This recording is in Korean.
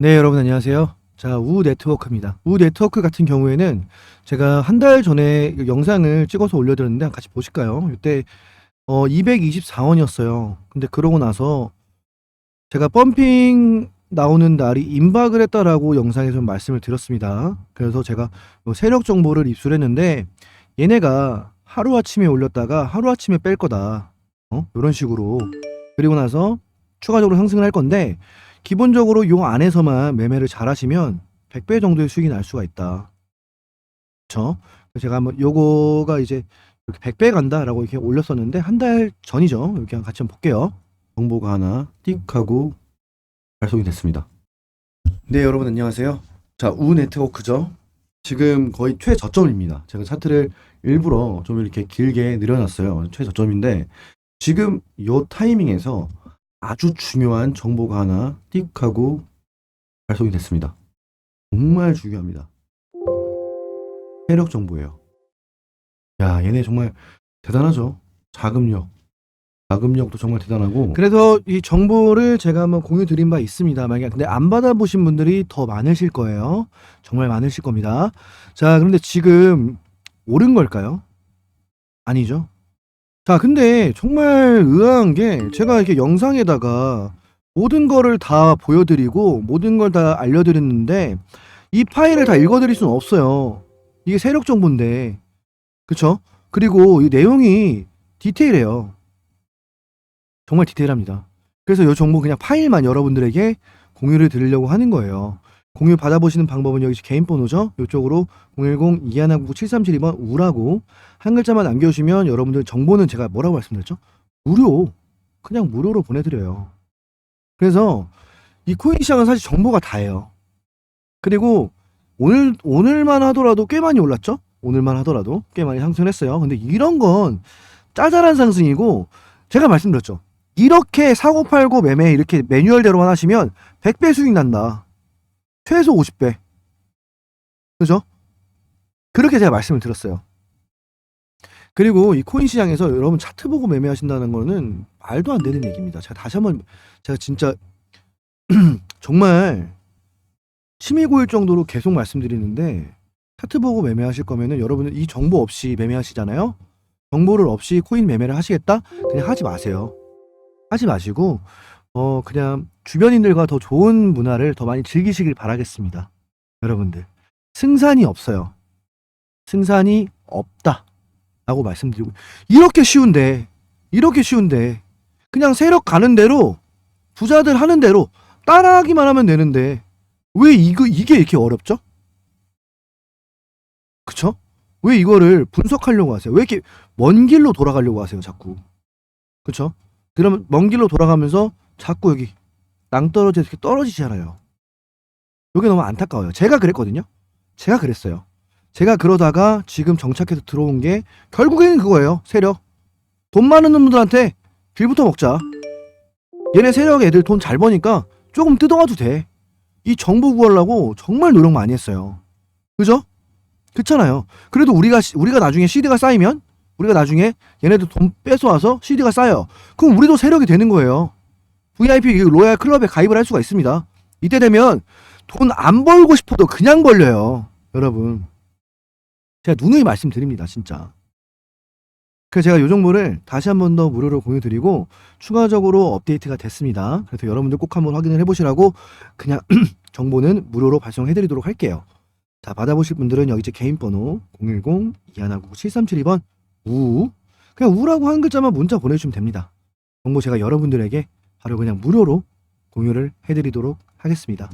네, 여러분 안녕하세요. 자, 우 네트워크입니다. 우 네트워크 같은 경우에는 제가 한 달 전에 이 영상을 찍어서 올려드렸는데 같이 보실까요? 이때 어, 224원이었어요. 근데 그러고 나서 제가 펌핑 나오는 날이 임박을 했다라고 영상에서 좀 말씀을 드렸습니다. 그래서 제가 뭐 세력 정보를 입수했는데 얘네가 하루아침에 올렸다가 하루아침에 뺄 거다. 어? 이런 식으로. 그리고 나서 추가적으로 상승을 할 건데 기본적으로 요 안에서만 매매를 잘 하시면 100배 정도의 수익이 날 수가 있다. 그래서 제가 한번 요거가 이제 이렇게 100배 간다라고 이렇게 올렸었는데 한 달 전이죠. 이렇게 한번 같이 한번 볼게요. 정보가 하나 띡 하고 발송이 됐습니다. 네, 여러분 안녕하세요. 자, 우 네트워크죠. 지금 거의 최저점입니다. 제가 차트를 일부러 좀 이렇게 길게 늘려놨어요. 최저점인데 지금 요 타이밍에서 아주 중요한 정보가 하나 띡 하고 발송이 됐습니다. 정말 중요합니다. 세력 정보예요. 야, 얘네 정말 대단하죠. 자금력. 자금력도 정말 대단하고. 그래서 이 정보를 제가 한번 공유 드린 바 있습니다. 만약 근데 안 받아보신 분들이 더 많으실 거예요. 정말 많으실 겁니다. 자, 그런데 지금 옳은 걸까요? 아니죠. 자, 근데 정말 의아한 게 제가 이렇게 영상에다가 모든 거를 다 보여드리고 모든 걸 다 알려드렸는데 이 파일을 다 읽어드릴 수는 없어요. 이게 세력 정보인데. 그쵸? 그리고 이 내용이 디테일해요. 정말 디테일합니다. 그래서 이 정보 그냥 파일만 여러분들에게 공유를 드리려고 하는 거예요. 공유 받아보시는 방법은 여기 개인 번호죠. 이쪽으로 010-2199-7372번 우라고 한 글자만 남겨주시면 여러분들 정보는 제가 뭐라고 말씀드렸죠? 무료. 그냥 무료로 보내드려요. 그래서 이 코인 시장은 사실 정보가 다예요. 그리고 오늘, 오늘만 하더라도 꽤 많이 올랐죠? 오늘만 하더라도 꽤 많이 상승했어요. 근데 이런 건 짜잘한 상승이고 제가 말씀드렸죠. 이렇게 사고 팔고 매매 이렇게 매뉴얼대로만 하시면 100배 수익 난다. 최소 50배. 그죠? 그렇게 제가 말씀을 드렸어요. 그리고 이 코인 시장에서 여러분 차트 보고 매매하신다는 거는 말도 안 되는 얘기입니다. 제가 다시 한번 제가 진짜 정말 침이 고일 정도로 계속 말씀드리는데 차트 보고 매매하실 거면은 여러분은 이 정보 없이 매매하시잖아요. 정보를 없이 코인 매매를 하시겠다? 그냥 하지 마세요. 하지 마시고 어 그냥 주변인들과 더 좋은 문화를 더 많이 즐기시길 바라겠습니다. 여러분들 승산이 없어요. 승산이 없다. 라고 말씀드리고 이렇게 쉬운데 이렇게 쉬운데 그냥 세력 가는 대로 부자들 하는 대로 따라하기만 하면 되는데 왜 이거 이게 이렇게 어렵죠? 그쵸? 왜 이거를 분석하려고 하세요? 왜 이렇게 먼 길로 돌아가려고 하세요, 자꾸? 그쵸? 그러면 먼 길로 돌아가면서 자꾸 여기 낭떠러지 이렇게 떨어지잖아요. 이게 너무 안타까워요. 제가 그랬거든요. 제가 그랬어요. 제가 그러다가 지금 정착해서 들어온 게 결국에는 그거예요. 세력. 돈 많은 놈들한테 빌부터 먹자. 얘네 세력 애들 돈 잘 버니까 조금 뜯어와도 돼. 이 정보 구하려고 정말 노력 많이 했어요. 그죠? 그렇잖아요. 그래도 우리가 시- 우리가 나중에 CD가 쌓이면 우리가 나중에 얘네들 돈 뺏어와서 CD가 쌓여. 그럼 우리도 세력이 되는 거예요. VIP 이 로얄 클럽에 가입을 할 수가 있습니다. 이때 되면 돈 안 벌고 싶어도 그냥 벌려요. 여러분. 제가 누누이 말씀드립니다, 진짜. 그래서 제가 이 정보를 다시 한 번 더 무료로 공유드리고 추가적으로 업데이트가 됐습니다. 그래서 여러분들 꼭 한번 확인을 해보시라고 그냥 정보는 무료로 발송해드리도록 할게요. 자, 받아보실 분들은 여기 제 개인 번호 010-2199-7372번 우 그냥 우라고 한 글자만 문자 보내주시면 됩니다. 정보 제가 여러분들에게 바로 그냥 무료로 공유를 해드리도록 하겠습니다.